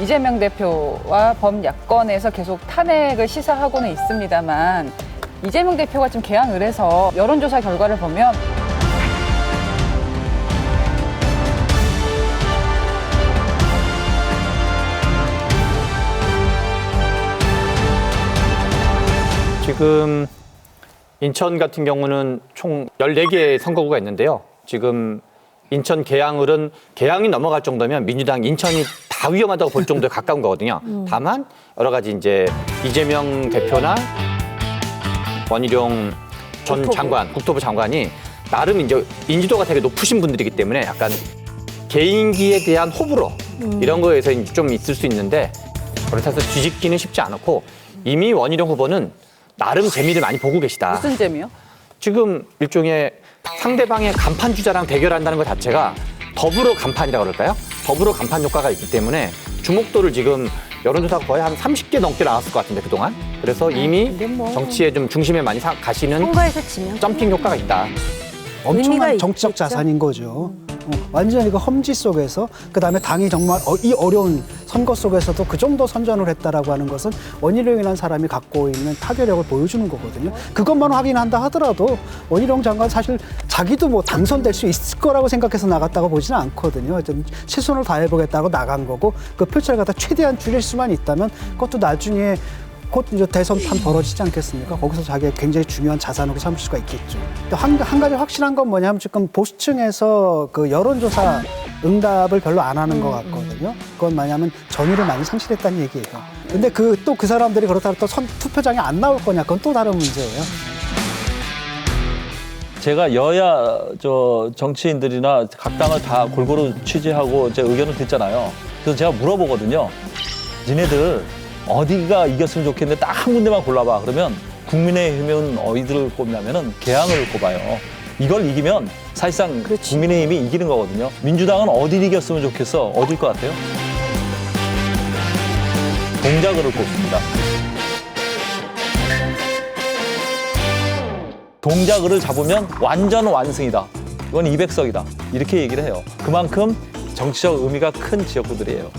이재명 대표와 범야권에서 계속 탄핵을 시사하고는 있습니다만 이재명 대표가 지금 개항을 해서 여론조사 결과를 보면 지금 인천 같은 경우는 총 14개의 선거구가 있는데요. 지금 인천 계양을은 계양이 넘어갈 정도면 민주당 인천이 다 위험하다고 볼 정도에 가까운 거거든요. 다만 여러 가지 이제 이재명 대표나 원희룡 전 장관, 국토부 장관이 나름 이제 인지도가 되게 높으신 분들이기 때문에 약간 개인기에 대한 호불호 이런 거에서 이제 좀 있을 수 있는데 그렇다고 해서 뒤집기는 쉽지 않고 이미 원희룡 후보는 나름 재미를 많이 보고 계시다. 무슨 재미요? 지금 일종의 상대방의 간판 주자랑 대결한다는 것 자체가 더불어 간판이라고 그럴까요? 더불어 간판 효과가 있기 때문에 주목도를 지금 여론조사가 거의 한 30개 넘게 나왔을 것 같은데 그동안 그래서 이미 근데 뭐. 정치에 좀 중심에 많이 사- 가시는 선거에서 지면 점핑 효과가 있다. 의미가 엄청난 정치적 있겠죠? 자산인 거죠. 어, 완전히 그 험지 속에서 그 다음에 당이 정말 어, 이 어려운 선거 속에서도 그 정도 선전을 했다라고 하는 것은 원희룡이라는 사람이 갖고 있는 타결력을 보여주는 거거든요. 그것만 확인한다 하더라도 원희룡 장관 사실 자기도 뭐 당선될 수 있을 거라고 생각해서 나갔다고 보지는 않거든요. 하여튼 최선을 다해보겠다고 나간 거고 그 표차를 갖다 최대한 줄일 수만 있다면 그것도 나중에 곧 이제 대선 판 벌어지지 않겠습니까? 거기서 자기의 굉장히 중요한 자산으로 삼을 수가 있겠죠. 한, 한 가지 확실한 건 뭐냐면 지금 보수층에서 그 여론조사 응답을 별로 안 하는 것 같거든요. 그건 뭐냐면 전의를 많이 상실했다는 얘기예요. 근데 그 또 그 사람들이 그렇다고 또 선, 투표장에 안 나올 거냐? 그건 또 다른 문제예요. 제가 여야 저 정치인들이나 각 당을 다 골고루 취재하고 제 의견을 듣잖아요. 그래서 제가 물어보거든요. 니네들 어디가 이겼으면 좋겠는데 딱 한 군데만 골라봐. 그러면 국민의힘은 어디를 꼽냐면은 개항을 꼽아요. 이걸 이기면 사실상 국민의힘이 이기는 거거든요. 민주당은 어디를 이겼으면 좋겠어? 어딜 것 같아요? 동작을을 꼽습니다. 동작을을 잡으면 완전 완승이다. 이건 200석이다. 이렇게 얘기를 해요. 그만큼 정치적 의미가 큰 지역구들이에요.